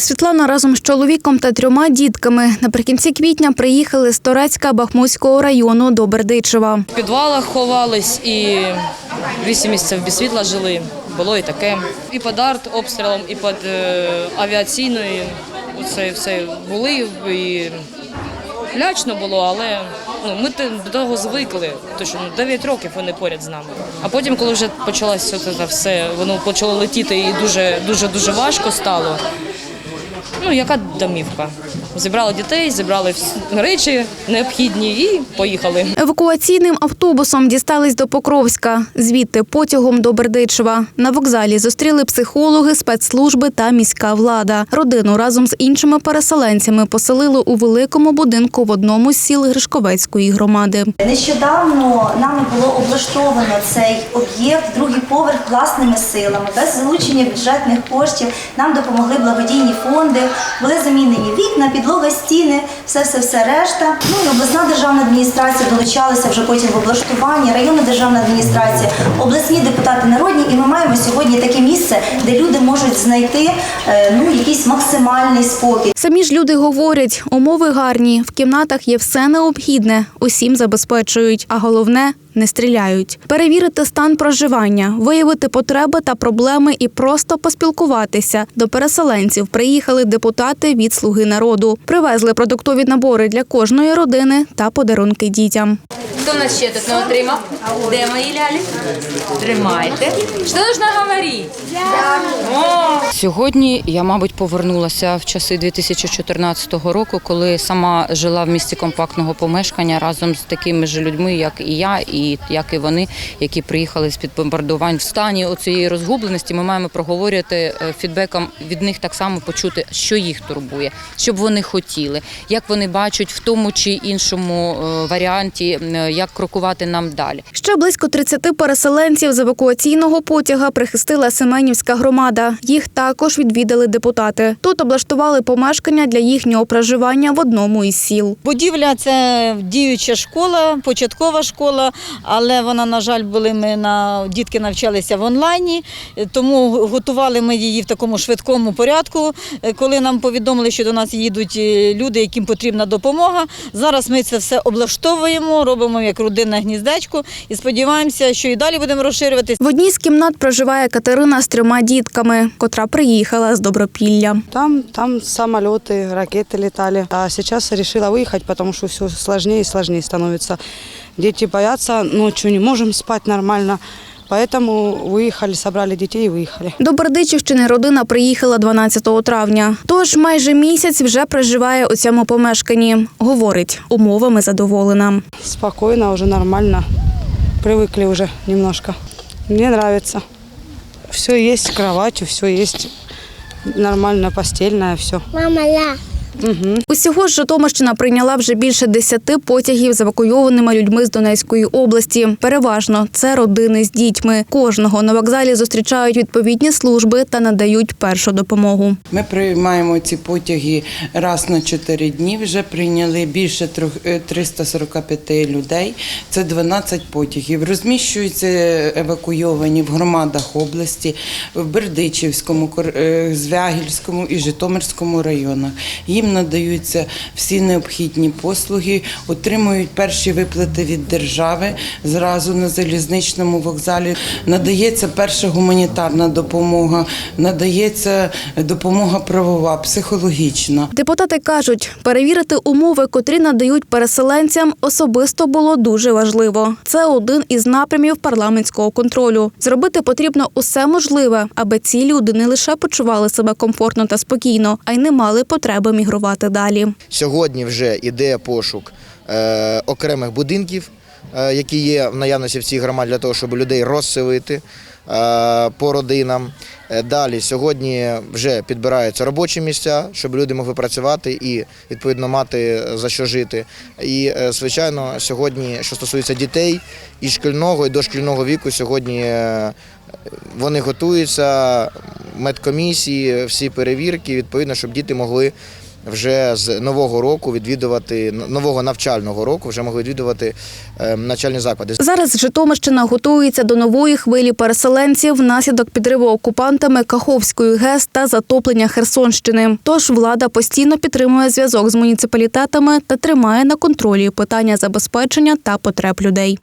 Світлана разом з чоловіком та трьома дітками наприкінці квітня приїхали з Торецька Бахмутського району до Бердичева. В підвалах ховались і вісім місяців без світла жили. Було і таке. І під арт обстрілом, і під е, авіаційною. Це все були. І лячно було, але ну, ми до того звикли. Тому що ну, 9 років вони поряд з нами. А потім, коли вже почалося все, воно почало летіти і дуже дуже дуже важко стало. Ну, яка домівка? Зібрали дітей, зібрали всі речі необхідні і поїхали. Евакуаційним автобусом дістались до Покровська, звідти потягом до Бердичева. На вокзалі зустріли психологи, спецслужби та міська влада. Родину разом з іншими переселенцями поселили у великому будинку в одному з сіл Гришковецької громади. Нещодавно нами було облаштовано цей об'єкт, другий поверх власними силами, без залучення бюджетних коштів. Нам допомогли благодійні фонди, були замінені вікна, підлога, стіни, все, все, все решта. Ну і обласна державна адміністрація долучалася вже потім в облаштуванні, районна державна адміністрація, обласні депутати народні. І ми маємо сьогодні таке місце, де люди можуть знайти е, ну якийсь максимальний спокій. Самі ж люди говорять, умови гарні, в кімнатах є все необхідне, усім забезпечують, а головне не стріляють. Перевірити стан проживання, виявити потреби та проблеми і просто поспілкуватися. До переселенців приїхали депутати від Слуги народу. Привезли продуктові набори для кожної родини та подарунки дітям. Хто нас ще тут не отримав? Де мої лялі? Тримайте. Що нужно говорити? Сьогодні я, мабуть, повернулася в часи 2014 року, коли сама жила в місті компактного помешкання разом з такими ж людьми, як і я, і як і вони, які приїхали з під бомбардувань в стані оцієї розгубленості. Ми маємо проговорювати е, фідбеком від них так само почути, що їх турбує, що б вони хотіли, як вони бачать в тому чи іншому е, варіанті, е, як крокувати нам далі. Ще близько 30 переселенців з евакуаційного потяга прихистила Семенівська громада. Їх також відвідали депутати. Тут облаштували помешкання для їхнього проживання в одному із сіл. Будівля це діюча школа, початкова школа, але вона, на жаль, були ми на дітки навчалися в онлайні, тому готували ми її в такому швидкому порядку. Коли нам повідомили, що до нас їдуть е, люди, яким потрібна допомога. Зараз ми це все облаштовуємо, робимо як родинне гніздечко і сподіваємося, що і далі будемо розширюватися. В одній з кімнат проживає Катерина з трьома дітками, котра приїхала з Добропілля. Там, там самолеты, ракеты летали. А сейчас решила выехать, потому что все сложнее и сложнее становится. Дети боятся, ночью не можем спать нормально. Поэтому выехали, собрали детей и выехали. До Бердичівщини родина приїхала 12 травня. Тож майже місяць вже проживає у цьому помешканні. Говорить, умовами задоволена. Спокойно, уже нормально. Привыкли уже немножко. Мне нравится. Все есть, кровать, все есть. Нормально, постельное, все. Усього ж Житомирщина прийняла вже більше десяти потягів з евакуйованими людьми з Донецької області. Переважно це родини з дітьми. Кожного на вокзалі зустрічають відповідні служби та надають першу допомогу. Ми приймаємо ці потяги раз на 4 дні. Вже прийняли більше трьох- е, 345 людей. Це 12 потягів. Розміщуються евакуйовані в громадах області, в Бердичівському, е, Звягільському і Житомирському районах. Їм надаються всі необхідні послуги, отримують перші виплати від держави зразу на залізничному вокзалі. Надається перша гуманітарна допомога, надається допомога правова, психологічна. Депутати кажуть, перевірити умови, котрі надають переселенцям, особисто було дуже важливо. Це один із напрямів парламентського контролю. Зробити потрібно усе можливе, аби ці люди не лише почували себе комфортно та спокійно, а й не мали потреби мігрувати далі. Сьогодні вже йде пошук е, окремих будинків, е, які є в наявності в цій громаді для того, щоб людей розселити е, по родинам. Е, Далі сьогодні вже підбираються робочі місця, щоб люди могли працювати і відповідно мати за що жити. І е, звичайно, сьогодні, що стосується дітей і шкільного, і дошкільного віку, сьогодні е, вони готуються, медкомісії, всі перевірки, відповідно, щоб діти могли вже з нового року відвідувати нового навчального року, вже могли відвідувати е, навчальні заклади. Зараз Житомирщина готується до нової хвилі переселенців внаслідок підриву окупантами Каховської ГЕС та затоплення Херсонщини. Тож влада постійно підтримує зв'язок з муніципалітетами та тримає на контролі питання забезпечення та потреб людей.